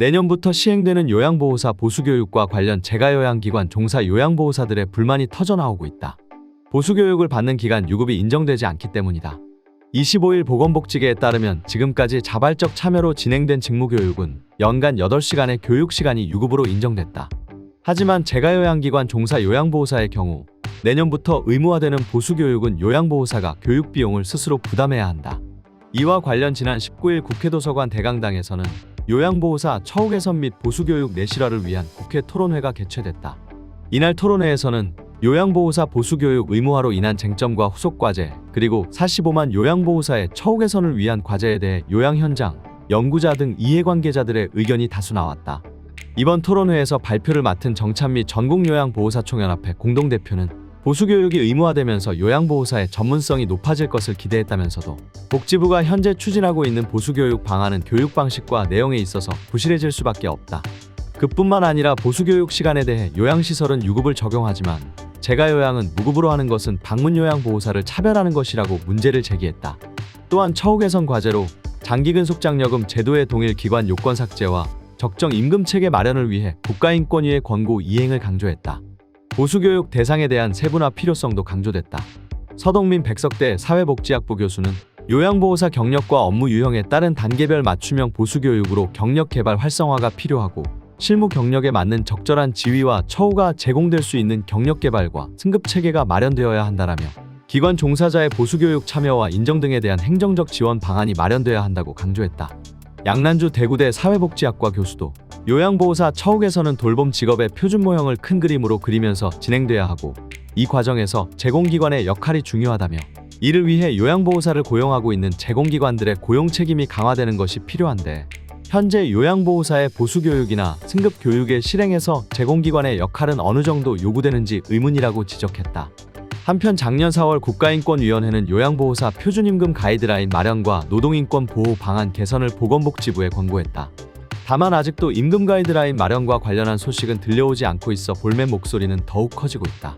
내년부터 시행되는 요양보호사 보수교육과 관련 재가요양기관 종사 요양보호사들의 불만이 터져나오고 있다. 보수교육을 받는 기간 유급이 인정되지 않기 때문이다. 25일 보건복지계에 따르면 지금까지 자발적 참여로 진행된 직무교육은 연간 8시간의 교육시간이 유급으로 인정됐다. 하지만 재가요양기관 종사 요양보호사의 경우 내년부터 의무화되는 보수교육은 요양보호사가 교육비용을 스스로 부담해야 한다. 이와 관련 지난 19일 국회 도서관 대강당에서는 요양보호사 처우 개선 및 보수교육 내실화를 위한 국회 토론회가 개최됐다. 이날 토론회에서는 요양보호사 보수교육 의무화로 인한 쟁점과 후속과제, 그리고 45만 요양보호사의 처우 개선을 위한 과제에 대해 요양 현장, 연구자 등 이해관계자들의 의견이 다수 나왔다. 이번 토론회에서 발표를 맡은 정찬미 전국요양보호사총연합회 공동대표는 보수교육이 의무화되면서 요양보호사의 전문성이 높아질 것을 기대했다면서도 복지부가 현재 추진하고 있는 보수교육 방안은 교육 방식과 내용에 있어서 부실해질 수밖에 없다. 그뿐만 아니라 보수교육 시간에 대해 요양시설은 유급을 적용하지만 재가요양은 무급으로 하는 것은 방문요양보호사를 차별하는 것이라고 문제를 제기했다. 또한 처우 개선 과제로 장기근속장려금 제도의 동일 기관 요건 삭제와 적정 임금 체계 마련을 위해 국가인권위의 권고 이행을 강조했다. 보수교육 대상에 대한 세분화 필요성도 강조됐다. 서동민 백석대 사회복지학부 교수는 요양보호사 경력과 업무 유형에 따른 단계별 맞춤형 보수교육으로 경력 개발 활성화가 필요하고 실무 경력에 맞는 적절한 지위와 처우가 제공될 수 있는 경력 개발과 승급 체계가 마련되어야 한다라며 기관 종사자의 보수교육 참여와 인정 등에 대한 행정적 지원 방안이 마련되어야 한다고 강조했다. 양난주 대구대 사회복지학과 교수도 요양보호사 처우 개선은 돌봄 직업의 표준 모형을 큰 그림으로 그리면서 진행돼야 하고 이 과정에서 제공기관의 역할이 중요하다며 이를 위해 요양보호사를 고용하고 있는 제공기관들의 고용 책임이 강화되는 것이 필요한데 현재 요양보호사의 보수교육이나 승급교육의 실행에서 제공기관의 역할은 어느 정도 요구되는지 의문이라고 지적했다. 한편 작년 4월 국가인권위원회는 요양보호사 표준임금 가이드라인 마련과 노동인권 보호 방안 개선을 보건복지부에 권고했다. 다만 아직도 임금 가이드라인 마련과 관련한 소식은 들려오지 않고 있어 볼멘 목소리는 더욱 커지고 있다.